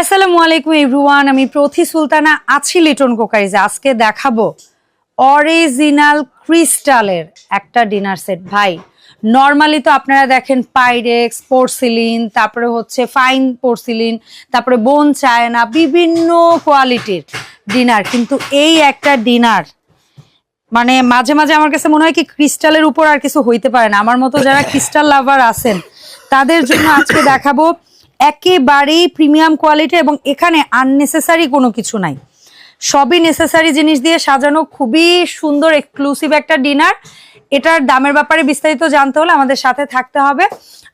আসসালামু আলাইকুম এভরিওয়ান, আমি প্রথি সুলতানা, আছি লিটন কোকারিজে আজকে দেখাবো অরিজিনাল ক্রিস্টালের একটা ডিনার সেট ভাই নর্মালি তো আপনারা দেখেন পাইরেক্স পোর্সিলিন তারপরে হচ্ছে ফাইন পোর্সিলিন তারপরে বোন চায়না বিভিন্ন কোয়ালিটির ডিনার কিন্তু এই একটা ডিনার মানে মাঝে মাঝে আমার কাছে মনে হয় কি ক্রিস্টালের উপর আর কিছু হইতে পারে না। আমার মতো যারা ক্রিস্টাল লাভার আছেন, তাদের জন্য আজকে দেখাবো একেবারেই প্রিমিয়াম কোয়ালিটি এবং এখানে আননেসেসারি কোনো কিছু নাই। সবই নেসেসারি জিনিস দিয়ে সাজানো, খুবই সুন্দর এক্সক্লুসিভ একটা ডিনার এটার দামের ব্যাপারে বিস্তারিত জানতে হলে আমাদের সাথে থাকতে হবে।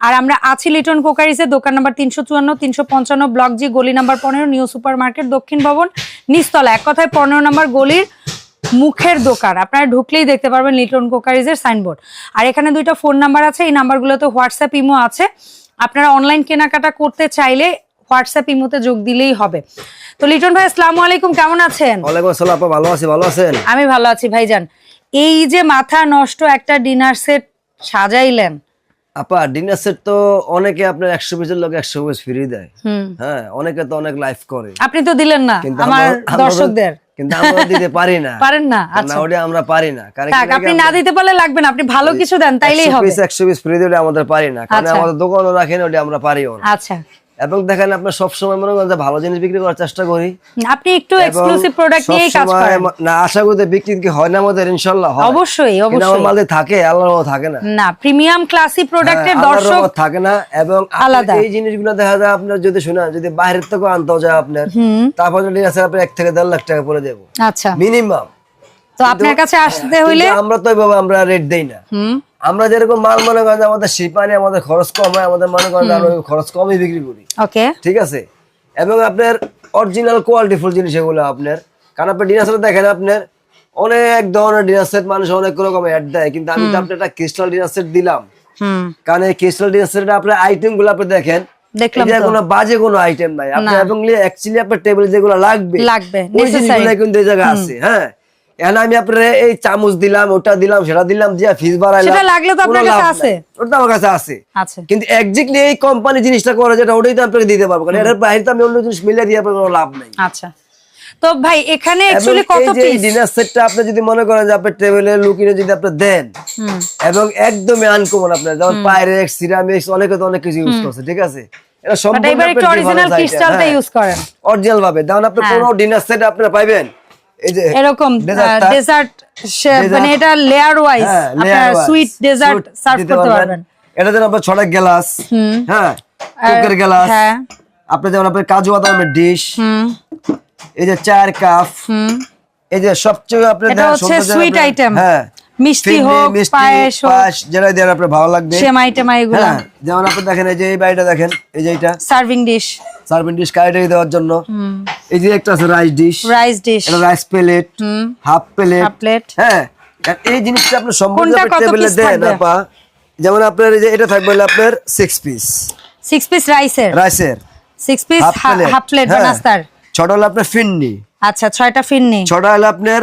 আর আমরা আছি লিটন কোকারিসের দোকান নাম্বার তিনশো চুয়ান্ন, তিনশো পঞ্চান্ন, ব্লক জি, গলি নাম্বার পনেরো, নিউ সুপার মার্কেট দক্ষিণ ভবন নিস্তলা এক কথায় পনেরো নাম্বার গলির মুখের দোকান। আপনারা ঢুকলেই দেখতে পারবেন লিটন কোকারিজের সাইনবোর্ড আর এখানে দুইটা ফোন নাম্বার আছে, এই নাম্বারগুলোতে হোয়াটসঅ্যাপ ইমো আছে। আপনারা অনলাইন কেনাকাটা করতে চাইলে হোয়াটসঅ্যাপ ইমোতে যোগ দিলেই হবে। তো লিটন ভাই আসসালামু আলাইকুম কেমন আছেন? ওয়ালাইকুম আসসালাম আপা ভালো আছি ভালো আছেন? আমি ভালো আছি ভাইজান। এই যে মাথা নষ্ট একটা ডিনার সেট সাজাইলেন। আপা ডিনার সেট তো অনেকে আপনার একশো পিসের লোক একশো পিস ফ্রি দেয়। হুম। হ্যাঁ অনেকে তো অনেক লাইফ করে। আপনি তো দিলেন না আমরা- দর্শকদের। কিন্তু আমরা দিতে পারি না। পারেন না না আচ্ছা। ওটা আমরা পারি না। কারণ আপনি না দিতে পারলে লাগবে না আপনি ভালো কিছু দেন তাইলেই হবে। ফ্রি দিলে আমাদের পারি না। কারণ আচ্ছা। আমাদের দোকানও রাখেন ওটা আমরা পারিও না। আচ্ছা। এবং দেখেন আপনার সবসময় মনে করেন যে ভালো জিনিস বিক্রি করার চেষ্টা করি। আপনি একটু এক্সক্লুসিভ প্রোডাক্ট নিয়েই কাজ করেন। না আশা করি বিক্রি কি হয় না আমাদের ইনশাল্লাহ হয়। অবশ্যই কিন্তু আমার অবশ্যই। থাকে আল্লাহর থাকে না। না প্রিমিয়াম ক্লাসি প্রোডাক্টের দর্শক থাকে না এবং আলাদা। এই জিনিসগুলো দেখা যায় আপনার যদি শোনা যদি বাইরের থেকে আনতে যায় আপনার তারপর যদি আছে আপনার এক থেকে দেড় লাখ টাকা পরে দেবো আচ্ছা। মিনিমাম। তো আপনার কাছে আসতে হইলে আমরা তো এইভাবে আমরা রেট দেই না। হুম। আমরা যেরকম মাল মনে করেন আমাদের শিপানি আমাদের খরচ কম হয় আমাদের মনে করেন খরচ কমই বিক্রি করি। ওকে। ঠিক আছে? এবং আপনার অরিজিনাল কোয়ালিটি ফুল জিনিস এগুলো আপনার। কারণ আপনি ডিনার সেট দেখেন আপনার অনেক ধরনের ডিনার সেট মানুষ অনেক রকম অ্যাড দেয় কিন্তু আমি তো আপনার একটা ক্রিস্টাল ডিনার সেট দিলাম। হুম। কারণ এই ক্রিস্টাল ডিনার সেট আপনার আইটেমগুলো আপনি দেখেন কোনো বাজে কোনো আইটেম নাই। আপনি এবং অ্যাকচুয়ালি আপনার টেবিলে যেগুলো লাগবে লাগবে, কিন্তু এই জায়গায় আছে হ্যাঁ? এখন আমি আপনার এই চামচ দিলাম ওটা দিলাম সেটা দিলাম দিয়া ফিস বাড়াইলাম। সেটা লাগলে তো আপনার কাছে আছে। ওটা আমার কাছে আছে। কিন্তু একজাক্টলি এই কোম্পানি জিনিসটা করে যেটা ওটাই তো আপনাকে দিতে পারব। কারণ এর বাইরে তো আমি অন্য জিনিস মিলে দিয়ে আপনার কোনো লাভ নাই। আচ্ছা। তো ভাই এখানে এই ডিনার সেটটা আপনি যদি মনে করেন যে আপনার টেবিলে লুকিয়ে যদি আপনি দেন এবং একদমই আনকমন আপনার যেমন পাইরেক্স সিরামিক্স অনেকে তো অনেক কিছু ইউজ করছে ঠিক আছে? এটা সম্পূর্ণ অরিজিনাল ক্রিস্টালটা ইউজ করেন। অরিজিনাল ভাবে। যেমন আপনি। কোনো ডিনার সেট আপনারা পাইবেন। এই যে এরকম ডেজার্ট মানে এটা লেয়ার ওয়াইজ হ্যাঁ, আপনার সুইট ডেজার্ট সার্ভ করতে পারবেন। এটা যেন আপনার ছটা গ্লাস হ্যাঁ কোকের গ্লাস হ্যাঁ। আপনি যেমন আপনার কাজু বাদামের ডিশ হুম। এই যে চার কাপ হুম। এই যে সবচেয়ে আপনার সুইট আইটেম। হ্যাঁ। মিষ্টি হোক, মিষ্টি, পায়েস পায়েস, যেটা আপনার ভালো লাগবে। সেমাই টেমাই এগুলো। হ্যাঁ যেমন আপনি দেখেন এই যে এই বাড়িটা দেখেন এই যে এটা সার্ভিং ডিশ। সার্ভিং ডিশ কাইটারি দেওয়ার জন্য। এই যে একটা আছে রাইস ডিশ। Rice dish. এটা rice plate half plate. Half plate. হ্যাঁ এই জিনিসটা আপনি সম্পূর্ণ টেবিলে দেন আপা। যেমন আপনার এই যে এটা থাকবে আপনার পিস পিস রাইসের রাইসের পিস হাফ প্লেট নাস্তার ছটা হলো আপনার ফিন্নি। আচ্ছা ছয়টা ফিন্নি। ছটা হলো আপনার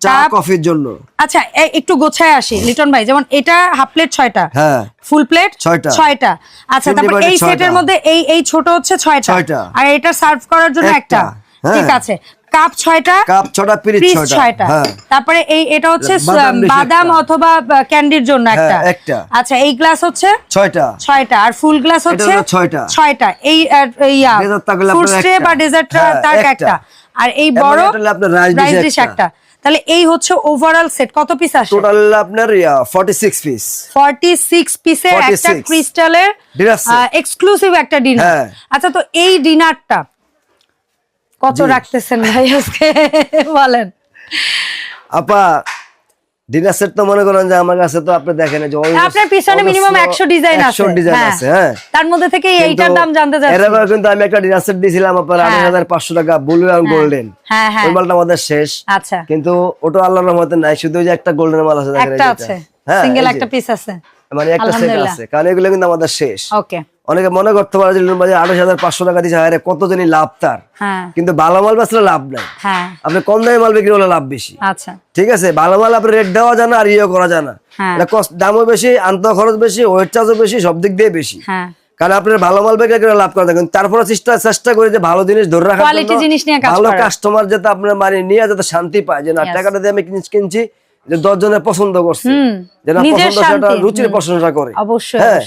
চা কফির জন্য আচ্ছা একটু গোছায় আসি লিটন ভাই যেমন এটা হাফ প্লেট ছয়টা হ্যাঁ ফুল প্লেট ছয়টা। ছয়টা আচ্ছা তারপর এই। সেটের মধ্যে এই এই ছোট হচ্ছে ছয়টা ছয়টা। আর এটা সার্ভ করার জন্য একটা, হ্যাঁ। ঠিক আছে কাপ ছয়টা কাপ ছটা পিরিচ ছয়টা হ্যাঁ তারপরে এই এটা হচ্ছে বাদাম। অথবা ক্যান্ডির জন্য হ্যাঁ, একটা একটা। আচ্ছা এই গ্লাস হচ্ছে ছয়টা ছয়টা আর ফুল গ্লাস হচ্ছে ছয়টা। ছয়টা এই ইয়া ট্রে একটা। বা ডেজার্ট তার একটা। আর এই বড় রাইস ডিশ একটা। তাহলে এই হচ্ছে ওভারঅল সেট কত পিস আসে? টোটাল আপনার ফর্টি সিক্স পিস 46 পিসে একটা ক্রিস্টালের এক্সক্লুসিভ একটা ডিনার হ্যাঁ। আচ্ছা তো এই ডিনারটা কত রাখতেছেন ভাই আজকে? বলেন। আপা ডিনার সেট তো মনে করেন যে আমার কাছে তো আপনি দেখেন যে আপনার পিছনে মিনিমাম 100 ডিজাইন আছে। 100 ডিজাইন হ্যাঁ। আছে হ্যাঁ। তার মধ্যে থেকে এইটার দাম জানতে চাচ্ছি। এর কিন্তু আমি একটা ডিনার সেট দিয়েছিলাম আপনার হ্যাঁ। আড়াই হাজার পাঁচশো টাকা ব্লু আর গোল্ডেন হ্যাঁ হ্যাঁ। ওই মালটা আমাদের শেষ। আচ্ছা। কিন্তু ওটা আল্লাহর রহমতে নাই শুধু ওই যে একটা গোল্ডেন মাল আছে দেখেন একটা আছে। হ্যাঁ সিঙ্গেল একটা পিস আছে। মানে একটা সেট আছে কারণ এগুলো কিন্তু আমাদের শেষ। ওকে অনেকে মনে করতে পারে যে বাজার আঠাশ হাজার পাঁচশো টাকা দিচ্ছে আরে কত জানি লাভ তার। হ্যাঁ। কিন্তু ভালো মাল বেচলে লাভ নাই। হ্যাঁ। আপনি কম দামে মাল বিক্রি হলে লাভ বেশি। আচ্ছা। ঠিক আছে ভালো মাল আপনি রেট দেওয়া যায় না আর ইয়ে করা যায় না। হ্যাঁ। দামও বেশি আন্ত খরচ বেশি ওয়েট চার্জও বেশি সব দিক দিয়ে বেশি। কারণ আপনার ভালো মাল বিক্রি করে লাভ করা তারপরে চেষ্টা চেষ্টা করে যে ভালো জিনিস ধরে কাজ ভালো কাস্টমার যাতে আপনার মানে নিয়ে যাতে শান্তি পায় যে না টাকাটা দিয়ে আমি জিনিস কিনছি যে দশ জনের পছন্দ করছে। হুম, যে না নিজের পছন্দ সেটা রুচির। প্রশংসা করে। অবশ্যই, হ্যাঁ।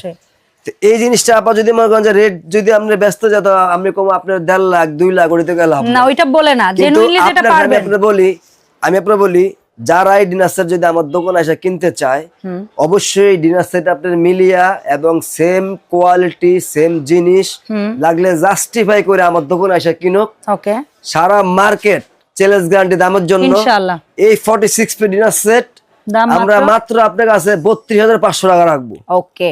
এই জিনিসটা আপা যদি মনে করেন যে রেট যদি আপনি ব্যস্ত যেত আমি কম আপনার দেড় লাখ দুই লাখ ওটিতে গেলাম না ওইটা বলে না জেনুইনলি যেটা আপনার- আমি আপনার বলি আমি আপনার বলি যারা এই ডিনার সেট যদি আমার দোকানে এসে কিনতে চায় অবশ্যই ডিনার সেট আপনার মিলিয়া এবং সেম কোয়ালিটি সেম জিনিস লাগলে জাস্টিফাই করে আমার দোকানে এসে কিনুক। ওকে সারা মার্কেট চ্যালেঞ্জ গ্যারান্টি দামের জন্য। ইনশাআল্লাহ। এই forty six P dinner set আমরা মাত্র? আপনার কাছে বত্রিশ হাজার পাঁচশো টাকা রাখব। ওকে।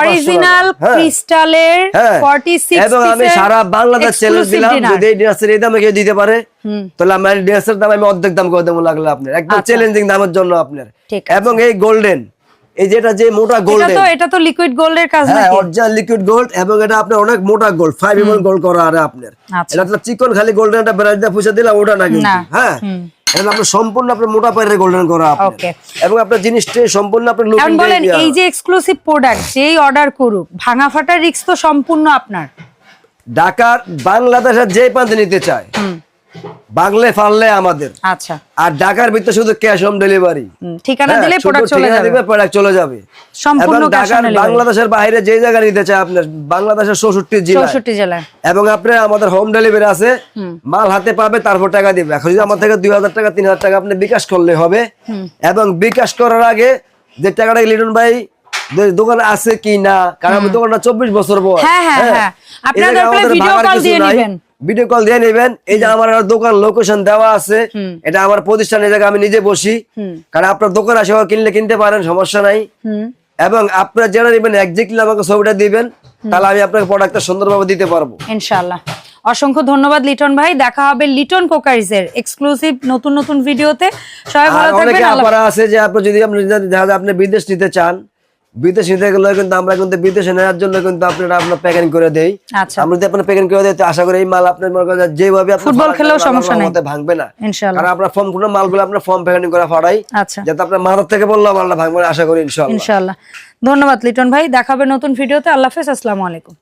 অরিজিনাল হ্যাঁ। ক্রিস্টালের হ্যাঁ। 46 এবং আমি সারা বাংলাদেশ চ্যালেঞ্জ দিলাম। যদি এই ড্রেসের এই দামে কেউ দিতে পারে তাহলে আমার ড্রেসের দাম আমি অর্ধেক দাম করে দেবো লাগলে আপনার। একদম। চ্যালেঞ্জিং দামের জন্য আপনার। এবং এই গোল্ডেন এই যেটা যে মোটা এটা তো এটা তো লিকুইড গোল্ডের কাজ হ্যাঁ নাকি? অরিজিনাল লিকুইড গোল্ড এবং এটা আপনার অনেক মোটা গোল্ড ফাইভ এম গোল্ড করা আর আপনার। আচ্ছা। এটা আপনার চিকন খালি গোল্ডেন একটা বেড়া দিয়ে পয়সা দিলাম ওটা না কিন্তু। হ্যাঁ। এটা আপনার সম্পূর্ণ আপনার মোটা পায়ের গোল্ডেন করা Okay. এবং আপনার জিনিসটা সম্পূর্ণ আপনার এখন লুকিং বলেন এই যে এক্সক্লুসিভ প্রোডাক্ট যেই অর্ডার করুক ভাঙা ফাটার রিস্ক তো সম্পূর্ণ আপনার। ঢাকার বাংলাদেশের যে পান্তে নিতে চায় বাংলে ফাললে আমাদের। আচ্ছা। আর ঢাকার ভিতরে শুধু ক্যাশ অন ডেলিভারি ঠিকানা দিলে প্রোডাক্ট চলে যাবে। প্রোডাক্ট চলে যাবে। সম্পূর্ণ ঢাকার বাংলাদেশের বাইরে যে জায়গা নিতে চায় আপনার বাংলাদেশের চৌষট্টি জেলা চৌষট্টি জেলায়। এবং আপনার আমাদের হোম ডেলিভারি আছে মাল হাতে পাবে তারপর টাকা দিবে। এখন যদি আমার থেকে দুই হাজার টাকা তিন হাজার টাকা আপনি বিকাশ করলে হবে। এবং বিকাশ করার আগে যে টাকাটা লিটন ভাই দোকান আছে কি না কারণ আমি দোকানটা চব্বিশ বছর বয়স। হ্যাঁ, হ্যাঁ, হ্যাঁ। আপনারা video ভাগার call কিছু দিয়ে। নিবেন। ভিডিও কল দিয়ে নেবেন। এই যে আমার দোকান লোকেশন দেওয়া আছে। এটা আমার প্রতিষ্ঠানের জায়গায় আমি নিজে বসি। কারণ আপনার দোকান আসে কিনলে কিনতে পারেন সমস্যা নাই। এবং আপনার যারা নেবেন একজাক্টলি আমাকে ছবিটা দিবেন তাহলে আমি আপনাকে প্রোডাক্টটা সুন্দরভাবে দিতে পারব। ইনশাআল্লাহ। অসংখ্য ধন্যবাদ লিটন ভাই। দেখা হবে লিটন কোকারিজের এক্সক্লুসিভ নতুন নতুন ভিডিওতে। সবাই ভালো থাকবেন আবার আছে যে আপনি যদি আপনি বিদেশ নিতে চান বিদেশ থেকে গেলে কিন্তু আমরা কিন্তু বিদেশে নেওয়ার জন্য কিন্তু আপনারা আপনার প্যাকিং করে দেই। আচ্ছা। আমরা যদি আপনার প্যাকিং করে দেই তো আশা করি এই মাল আপনার মনে করেন যেভাবে ফুটবল খেলেও সমস্যা নেই। ভাঙবে না। ইনশাআল্লাহ। কারণ আপনার ফর্ম কোনো মালগুলো আপনার ফর্ম প্যাকিং করে ফাড়াই। আচ্ছা। যাতে আপনার মাথার থেকে বললাম আল্লাহ ভাঙবে না আশা করি ইনশাআল্লাহ। ইনশাআল্লাহ। ধন্যবাদ লিটন ভাই। দেখা হবে নতুন ভিডিওতে আল্লাহ হাফেজ। আসসালামু আলাইকুম।